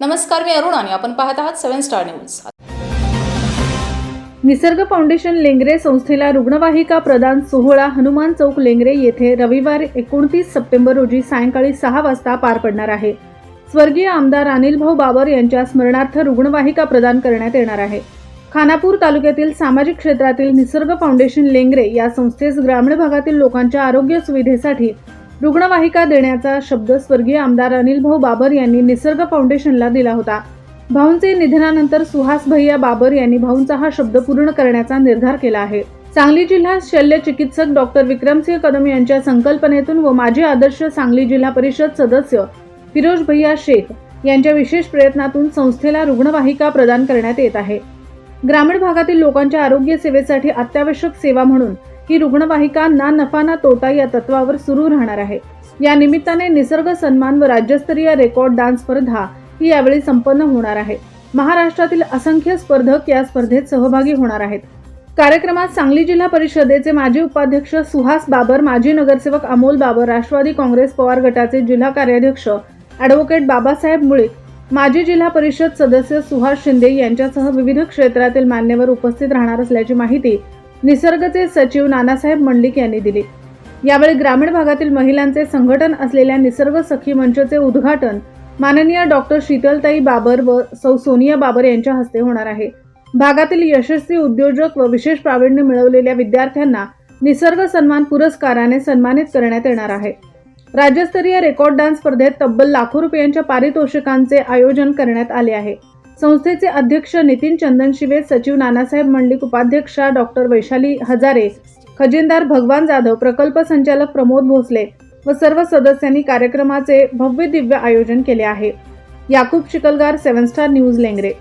नमस्कार मी अरुण आणि आपण पाहत आहात seven star news. Nisarg foundation Lengare संस्थेला रुग्णवाहिका प्रदान सोहळा हनुमान चौक लेंगरे येथे रविवार एकोणतीस सप्टेंबर रोजी सायंकाळी सहा वाजता पार पडणार आहे. स्वर्गीय आमदार अनिलभाऊ बाबर यांच्या स्मरणार्थ रुग्णवाहिका प्रदान करण्यात येणार आहे. खानापूर तालुक्यातील सामाजिक क्षेत्रातील निसर्ग फाउंडेशन लेंगरे या संस्थेस ग्रामीण भागातील लोकांच्या आरोग्य सुविधेसाठी रुग्णवाहिका देण्याचा शब्द स्वर्गीय आमदार अनिलभाऊ बाबर यांनी निसर्ग फाउंडेशनला दिला होता. भाऊंचे निधनानंतर सुहास भैया बाबर यांनी भाऊंचा हा शब्द पूर्ण करण्याचा निर्धार केला आहे. सांगली जिल्हा शल्य चिकित्सक डॉक्टर विक्रमसिंह कदम यांच्या संकल्पनेतून व माजी आदर्श सांगली जिल्हा परिषद सदस्य फिरोज भैया शेख यांच्या विशेष प्रयत्नातून संस्थेला रुग्णवाहिका प्रदान करण्यात येत आहे. ग्रामीण भागातील लोकांच्या आरोग्य सेवेसाठी अत्यावश्यक सेवा म्हणून ही रुग्णवाहिका ना नफा ना तोटा या तत्वावर सुरू राहणार आहे. या निमित्ताने निसर्ग सन्मान व राज्यस्तरीय रेकॉर्ड डान्स स्पर्धा ही यावेळी संपन्न होणार आहे. महाराष्ट्रातील असंख्य स्पर्धक या स्पर्धेत सहभागी होणार आहेत. कार्यक्रमात सांगली जिल्हा परिषदेचे माजी उपाध्यक्ष सुहास बाबर माजी नगरसेवक अमोल बाबर राष्ट्रवादी काँग्रेस पवार गटाचे जिल्हा कार्याध्यक्ष ॲडव्होकेट बाबासाहेब मुळीक माजी जिल्हा परिषद सदस्य सुहास शिंदे यांच्यासह विविध क्षेत्रातील मान्यवर उपस्थित राहणार असल्याची माहिती निसर्गचे सचिव नानासाहेब मंडलिक यांनी दिली. यावेळी ग्रामीण भागातील महिलांचे संघटन असलेल्या निसर्ग सखी मंचचे उद्घाटन माननीय डॉक्टर शीतलताई बाबर व सौ सोनिया बाबर यांच्या हस्ते होणार आहे. भागातील यशस्वी उद्योजक व विशेष प्रावीण्य मिळवलेल्या विद्यार्थ्यांना निसर्ग सन्मान पुरस्काराने सन्मानित करण्यात येणार आहे. राज्यस्तरीय रेकॉर्ड डान्स स्पर्धेत तब्बल लाखो रुपयांच्या पारितोषिकांचे आयोजन करण्यात आले आहे. संस्थेचे अध्यक्ष नितीन चंदनशिवे सचिव नानासाहेब मंडलिक उपाध्यक्षा डॉक्टर वैशाली हजारे खजिनदार भगवान जाधव प्रकल्प संचालक प्रमोद भोसले व सर्व सदस्यांनी कार्यक्रमाचे भव्य दिव्य आयोजन केले आहे. Yakub Chikalgar seven star news Lengare.